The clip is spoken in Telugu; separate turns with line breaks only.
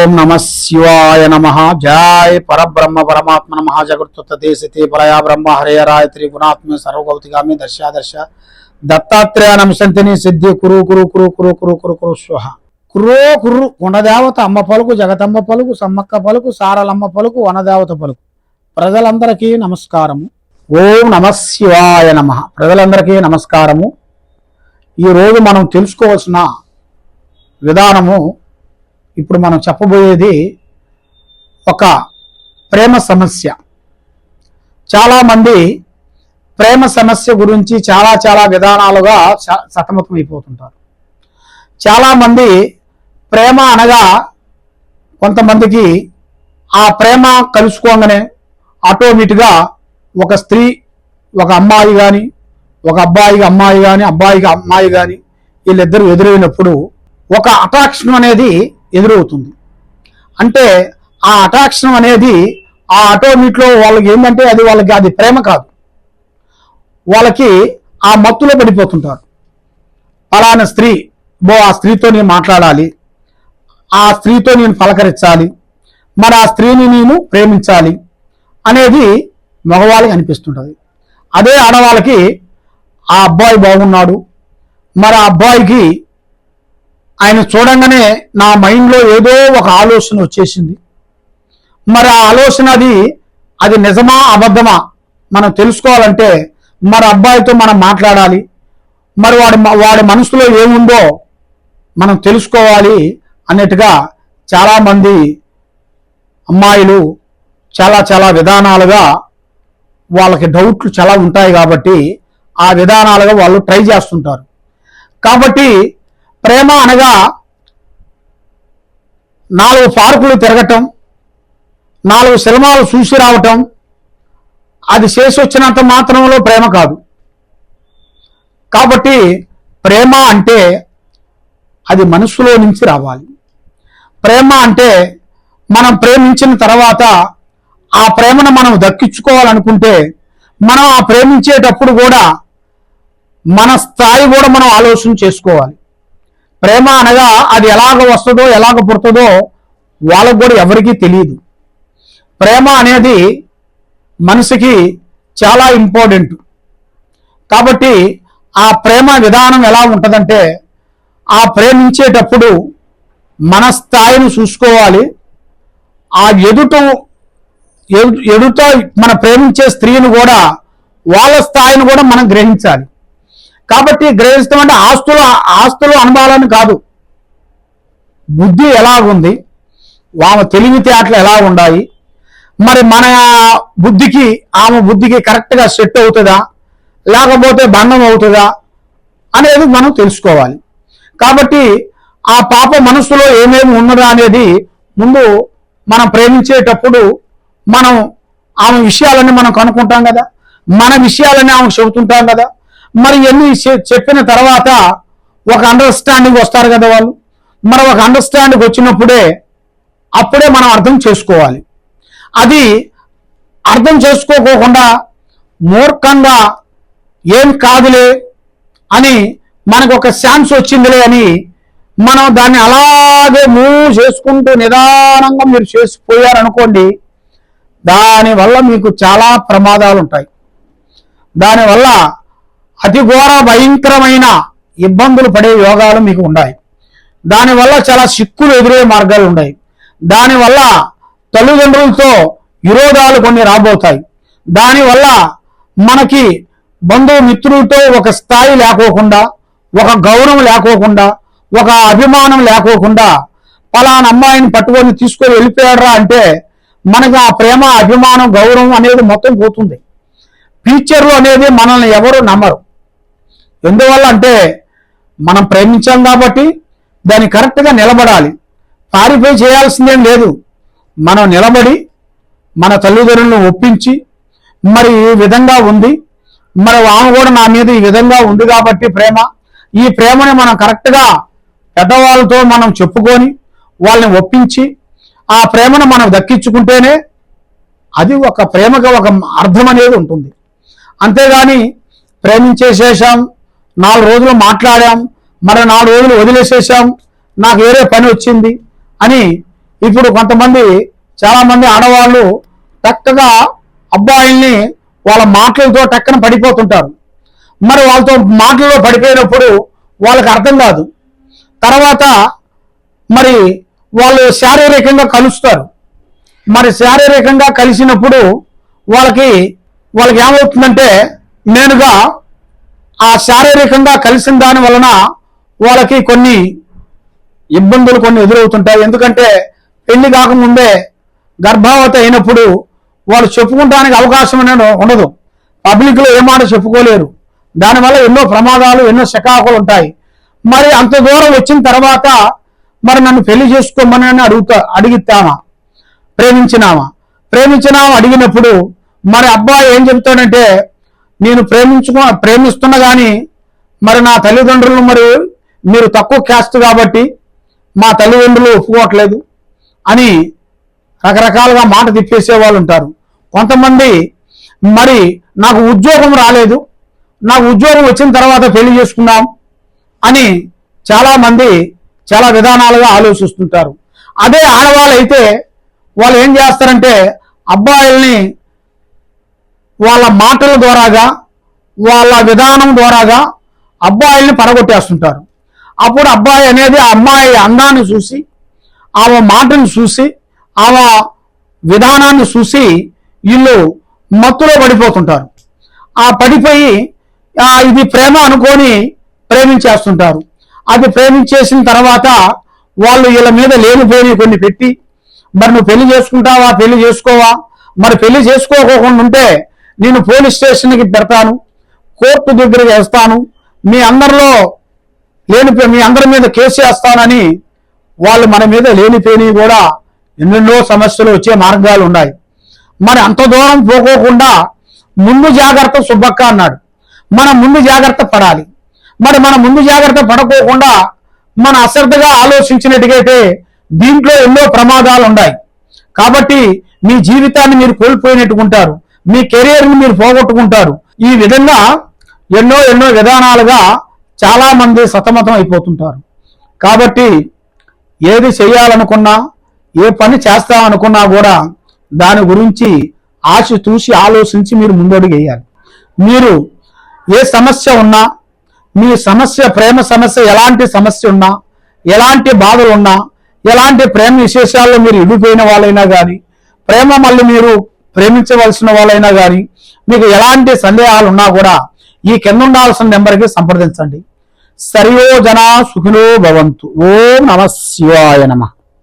ఓం నమ శివాయ నమ. జయ పరబ్రహ్మ పరమాత్మ నమ. జగత్తుత దేశతే పరయా బ్రహ్మ హరేరాయ త్రిగుణాత్మ సర్వగౌతిగామి దర్శాదర్శ దత్తాత్రేయ నమశంతిని సిద్ధి కురు కురు కురు కురు కురు కురు కురు స్వహ. కురో కుర్రు గుణదేవత అమ్మ పలుకు జగతమ్మ పలుకు సమ్మక్క పలుకు సారలమ్మ పలుకు వనదేవత పలుకు. ప్రజలందరికీ నమస్కారము. ఓం నమ శివాయ నమ. ప్రజలందరికీ నమస్కారము. ఈరోజు మనం తెలుసుకోవాల్సిన విధానము ఇప్పుడు మనం చెప్పబోయేది ఒక ప్రేమ సమస్య. చాలామంది ప్రేమ సమస్య గురించి చాలా చాలా విధానాలుగా స- సతమతమైపోతుంటారు. చాలామంది ప్రేమ అనగా కొంతమందికి ఆ ప్రేమ కలుసుకోగానే ఆటోమేటిక్గా ఒక స్త్రీ ఒక అమ్మాయి కానీ ఒక అబ్బాయికి అమ్మాయి కానీ అబ్బాయికి అమ్మాయి కానీ వీళ్ళిద్దరూ ఎదురైనప్పుడు ఒక అట్రాక్షన్ అనేది ఎదురవుతుంది. అంటే ఆ అట్రాక్షన్ అనేది ఆ అటోమీట్లో వాళ్ళకి ఏంటంటే అది వాళ్ళకి అది ప్రేమ కాదు. వాళ్ళకి ఆ మత్తులో పడిపోతుంటారు. పలానా స్త్రీ బో ఆ స్త్రీతో నేను మాట్లాడాలి. ఆ స్త్రీతో నేను పలకరించాలి. మరి ఆ స్త్రీని నేను ప్రేమించాలి అనేది మగవాళ్ళకి అనిపిస్తుంటుంది. అదే ఆడవాళ్ళకి ఆ అబ్బాయి బాగున్నాడు. మరి ఆ అబ్బాయికి ఆయన చూడంగానే నా మైండ్లో ఏదో ఒక ఆలోచన వచ్చేసింది. మరి ఆ ఆలోచన అది అది నిజమా అబద్ధమా? మనం తెలుసుకోవాలంటే మరి అబ్బాయితో మనం మాట్లాడాలి. మరి వాడి వాడి మనసులో ఏముందో మనం తెలుసుకోవాలి అన్నట్టుగా చాలామంది అమ్మాయిలు చాలా చాలా విధానాలుగా వాళ్ళకి డౌట్లు చాలా ఉంటాయి కాబట్టి ఆ విధానాలుగా వాళ్ళు ట్రై చేస్తుంటారు. కాబట్టి ప్రేమ అనగా నాలుగు పార్కులు తిరగటం నాలుగు సినిమాలు చూసి రావటం అది చేసి వచ్చినంత మాత్రంలో ప్రేమ కాదు. కాబట్టి ప్రేమ అంటే అది మనసులో నుంచి రావాలి. ప్రేమ అంటే మనం ప్రేమించిన తర్వాత ఆ ప్రేమను మనం దక్కించుకోవాలనుకుంటే మనం ఆ ప్రేమించేటప్పుడు కూడా మన స్థాయి కూడా మనం ఆలోచన చేసుకోవాలి. ప్రేమ అనగా అది ఎలాగ వస్తుందో ఎలాగ పుడుతుందో వాళ్ళకు కూడా ఎవరికీ తెలియదు. ప్రేమ అనేది మనిషికి చాలా ఇంపార్టెంట్. కాబట్టి ఆ ప్రేమ విధానం ఎలా ఉంటుందంటే ఆ ప్రేమించేటప్పుడు మన స్థాయిని చూసుకోవాలి. ఆ ఎదుట ఎదుట మన ప్రేమించే స్త్రీని కూడా వాళ్ళ స్థాయిని కూడా మనం గ్రహించాలి. కాబట్టి గ్రహిస్తాం అంటే ఆస్తులు ఆస్తులు అనుభవాలని కాదు. బుద్ధి ఎలాగుంది? ఆమె తెలివితేటలు ఎలా ఉన్నాయి మరి మన బుద్ధికి ఆమె బుద్ధికి కరెక్ట్గా సెట్ అవుతుందా? లేకపోతే బంధం అవుతుందా? అనేది మనం తెలుసుకోవాలి. కాబట్టి ఆ పాప మనసులో ఏమేమి ఉన్నదా అనేది ముందు మనం ప్రేమించేటప్పుడు మనం ఆమె విషయాలన్నీ మనం కనుక్కుంటాం కదా? మన విషయాలన్నీ ఆమె చెబుతుంటాం కదా? మరి ఎన్ని చెప్పిన తర్వాత ఒక అండర్స్టాండింగ్ వస్తారు కదా వాళ్ళు? మరి ఒక అండర్స్టాండింగ్ వచ్చినప్పుడే అప్పుడే మనం అర్థం చేసుకోవాలి. అది అర్థం చేసుకోకోకుండా మూర్ఖంగా ఏం కాదులే అని మనకు ఒక ఛాన్స్ వచ్చిందిలే అని మనం దాన్ని అలాగే మూవ్ చేసుకుంటూ నిదానంగా మీరు చేసిపోయారనుకోండి దానివల్ల మీకు చాలా ప్రమాదాలు ఉంటాయి దానివల్ల అతి ఘోర భయంకరమైన ఇబ్బందులు పడే యోగాలు మీకు ఉన్నాయి. దానివల్ల చాలా సిక్కులు ఎదురయ్యే మార్గాలు ఉన్నాయి. దానివల్ల తల్లిదండ్రులతో విరోధాలు కొన్ని రాబోతాయి. దానివల్ల మనకి బంధుమిత్రులతో ఒక స్థాయి లేకోకుండా ఒక గౌరవం లేకోకుండా ఒక అభిమానం లేకోకుండా పలానా అమ్మాయిని పట్టుకొని తీసుకొని వెళ్ళిపోయాడరా అంటే మనకు ఆ ప్రేమ అభిమానం గౌరవం అనేది మొత్తం పోతుంది. ఫ్యూచర్లో అనేది మనల్ని ఎవరు నమ్మరు. ఎందువల్ల అంటే మనం ప్రేమించాం కాబట్టి దాన్ని కరెక్ట్గా నిలబడాలి. పారిపోయి చేయాల్సిందేం లేదు. మనం నిలబడి మన తల్లిదండ్రులను ఒప్పించి మరి ఈ విధంగా ఉంది. మరి ఆమె కూడా నా మీద ఈ విధంగా ఉంది కాబట్టి ప్రేమ. ఈ ప్రేమని మనం కరెక్ట్గా పెద్దవాళ్ళతో మనం చెప్పుకొని వాళ్ళని ఒప్పించి ఆ ప్రేమను మనం దక్కించుకుంటేనే అది ఒక ప్రేమగా ఒక అర్థం అనేది ఉంటుంది. అంతేగాని ప్రేమించేసేసాం నాలుగు రోజులు మాట్లాడాం మరి నాలుగు రోజులు వదిలేసేసాం నాకు వేరే పని వచ్చింది అని ఇప్పుడు కొంతమంది చాలామంది ఆడవాళ్ళు చక్కగా అబ్బాయిల్ని వాళ్ళ మాటలతో టక్కన పడిపోతుంటారు. మరి వాళ్ళతో మాటల్లో పడిపోయినప్పుడు వాళ్ళకి అర్థం కాదు. తర్వాత మరి వాళ్ళు శారీరకంగా కలుస్తారు. మరి శారీరకంగా కలిసినప్పుడు వాళ్ళకి వాళ్ళకి ఏమవుతుందంటే నేనుగా ఆ శారీరకంగా కలిసిన దాని వలన వాళ్ళకి కొన్ని ఇబ్బందులు కొన్ని ఎదురవుతుంటాయి. ఎందుకంటే పెళ్ళి కాకముందే గర్భావతి అయినప్పుడు వాళ్ళు చెప్పుకుంటానికి అవకాశం అనేది ఉండదు. పబ్లిక్లో ఏమాట ఏ మాట చెప్పుకోలేరు. దానివల్ల ఎన్నో ప్రమాదాలు ఎన్నో శకాకులు ఉంటాయి. మరి అంత దూరం వచ్చిన తర్వాత మరి నన్ను పెళ్ళి చేసుకోమని అడుగుతా అడిగితామా ప్రేమించినామా? ప్రేమించినామా? అడిగినప్పుడు మరి అబ్బాయి ఏం చెప్తాడంటే నేను ప్రేమించుకో ప్రేమిస్తున్నా కానీ మరి నా తల్లిదండ్రులు మరి మీరు తక్కువ క్యాస్ట్ కాబట్టి మా తల్లిదండ్రులు ఒప్పుకోవట్లేదు అని రకరకాలుగా మాట తిప్పేసే వాళ్ళు ఉంటారు. కొంతమంది మరి నాకు ఉద్యోగం రాలేదు నాకు ఉద్యోగం వచ్చిన తర్వాత పెళ్ళి చేసుకున్నాం అని చాలామంది చాలా విధానాలుగా ఆలోచిస్తుంటారు. అదే ఆడవాళ్ళైతే వాళ్ళు ఏం చేస్తారంటే అబ్బాయిల్ని వాళ్ళ మాటల ద్వారాగా వాళ్ళ విధానం ద్వారాగా అబ్బాయిల్ని పడగొట్టేస్తుంటారు. అప్పుడు అబ్బాయి అనేది ఆ అమ్మాయి అందాన్ని చూసి ఆమె మాటను చూసి ఆమె విధానాన్ని చూసి వీళ్ళు మత్తులో పడిపోతుంటారు. ఆ పడిపోయి ఇది ప్రేమ అనుకొని ప్రేమించేస్తుంటారు. అది ప్రేమించేసిన తర్వాత వాళ్ళు వీళ్ళ మీద లేనిపోయి కొన్ని పెట్టి మరి నువ్వు పెళ్ళి చేసుకుంటావా? పెళ్ళి చేసుకోవా? మరి పెళ్ళి చేసుకోకోకుండా ఉంటే నేను పోలీస్ స్టేషన్కి పెడతాను కోర్టు దగ్గర వేస్తాను మీ అందరిలో లేని మీ అందరి మీద కేసు వేస్తానని వాళ్ళు మన మీద లేనిపోయి కూడా ఎన్నెన్నో సమస్యలు వచ్చే మార్గాలు ఉన్నాయి. మరి అంత దూరం పోకోకుండా ముందు జాగ్రత్త సుబ్బక్క అన్నాడు. మనం ముందు జాగ్రత్త పడాలి. మరి మనం ముందు జాగ్రత్త పడకోకుండా మన అశ్రద్ధగా ఆలోచించినట్టుగైతే దీంట్లో ఎన్నో ప్రమాదాలు ఉన్నాయి కాబట్టి మీ జీవితాన్ని మీరు కోల్పోయినట్టుకుంటారు మీ కెరియర్ని మీరు పోగొట్టుకుంటారు. ఈ విధంగా ఎన్నో ఎన్నో విధానాలుగా చాలా మంది సతమతం అయిపోతుంటారు. కాబట్టి ఏది చేయాలనుకున్నా ఏ పని చేస్తామనుకున్నా కూడా దాని గురించి ఆశ చూసి ఆలోచించి మీరు ముందడుగేయాలి మీరు ఏ సమస్య ఉన్నా మీ సమస్య ప్రేమ సమస్య ఎలాంటి సమస్య ఉన్నా ఎలాంటి బాధలు ఉన్నా ఎలాంటి ప్రేమ విశేషాల్లో మీరు ఇడిపోయిన వాళ్ళైనా కానీ ప్రేమ మళ్ళీ మీరు ప్రేమించవలసిన వాళ్ళైనా కానీ మీకు ఎలాంటి సందేహాలు ఉన్నా కూడా ఈ కింద ఉండాల్సిన నెంబర్కి సంప్రదించండి. సరియోజన సుఖినో భవంతు. ఓం నమ శివాయ నమ.